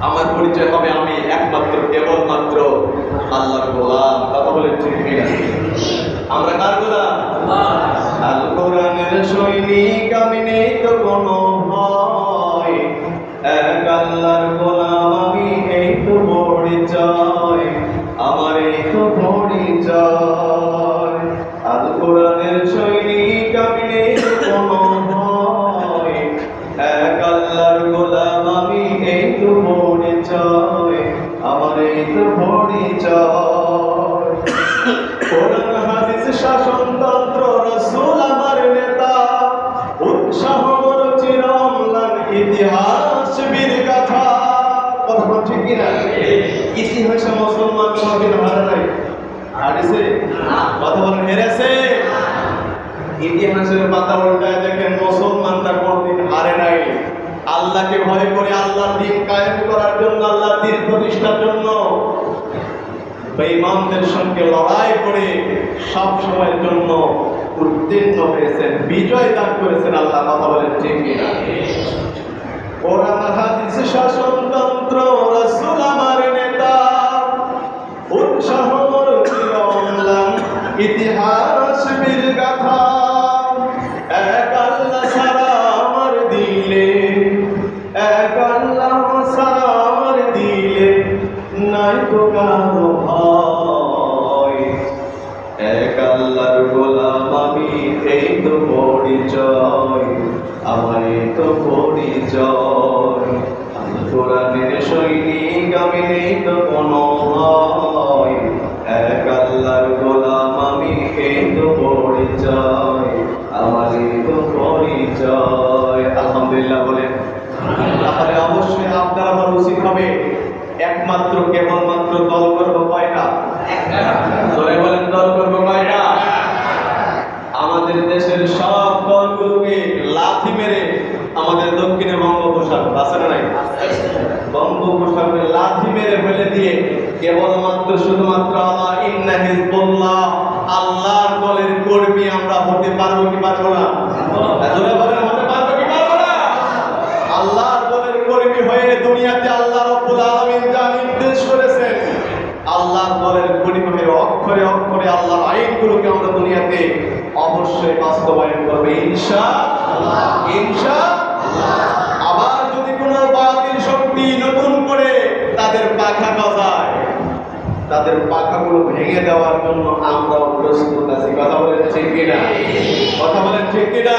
আমার পরিচয় হবে আমি একমাত্র, কেবলমাত্র আল্লাহর গোলাম। কথা বলে ঠিক কিনা? আমরা কার গোলাম? আল কোরআনের সৈনিক আমি নেই তো কোনো ভয়। এক আল্লাহর গোলাম আমি এই তো পরিচয়। আমার এই তো পরিচয়। কোরআন, হাদিস শাসনতন্ত্র রসুল, আমার নেতা। উৎসাহ মোর চিরমলান ইতিহাস, বীর কথা বল ঠিক কিনা ইতিহাসে মুসলমান কোনদিন হারে নাই। হারিছে কথা বলেন, হেরেছে? ইতিহাসের পাতা উল্টায় দেখেন মুসলমানরা কোনদিন হারে নাই। আল্লাহকে ভয় করে আল্লাহর দিন কায়েম করার জন্য, আল্লাহর দিন প্রতিষ্ঠার জন্য। বেঈমানদের সঙ্গে লড়াই করে সব সময়ের জন্য উত্তীর্ণ হয়েছেন, বিজয় দান করেছেন আল্লাহ, কথা বলেন ঠিক কিনা। কোরআন হাদিস শাসনতন্ত্র, রাসূল আমার নেতা, উৎসাহ চিরমলান ইতিহাস বীর গাথা। এক আল্লাহ সারা আমার দিলে এক আল্লাহ সারা দিলে নাই তো কারও ভয়। এক আল্লাহর গোলাম আমি, এই তো পরিচয় আমার এই তো পরিচয়। আমি কোরআনের সৈনিক, আমি নেই তো কোনো ভয় একমাত্র কেবলমাত্র দল করব কয়টা? জোরে বলেন, দল করব কয়টা? আমাদের দেশের সব দলগুলোকে লাথি মেরে আমাদের দক্ষিণে বঙ্গোপসাগর, আছে না নাই? বঙ্গোপসাগরে লাথি মেরে ফেলে দিয়ে কেবলমাত্র শুধুমাত্র আল্লাহ ইন্না হিজবুল্লাহ, আল্লাহর দলের কর্মী আমরা হতে পারব কি পারব না? হতে পারব কি পারব না? আল্লাহর দলের কর্মী হয়ে দুনিয়াতে আল্লাহ রব্বুল করেছেন আল্লাহর দলের কর্মী অক্ষরে অক্ষরে আল্লাহর আইনগুলোকে আমরা দুনিয়াতে অবশ্যই বাস্তবায়ন করবে। ইনশা ইনশা আবার যদি কোনো বাতিল শক্তি নতুন করে তাদের পাখা গজায়, তাদের পাখাগুলো ভেঙে দেওয়ার জন্য আমরাও প্রস্তুত আছি। কথা বলেন ঠিক কিনা? কথা বলেন ঠিক কিনা?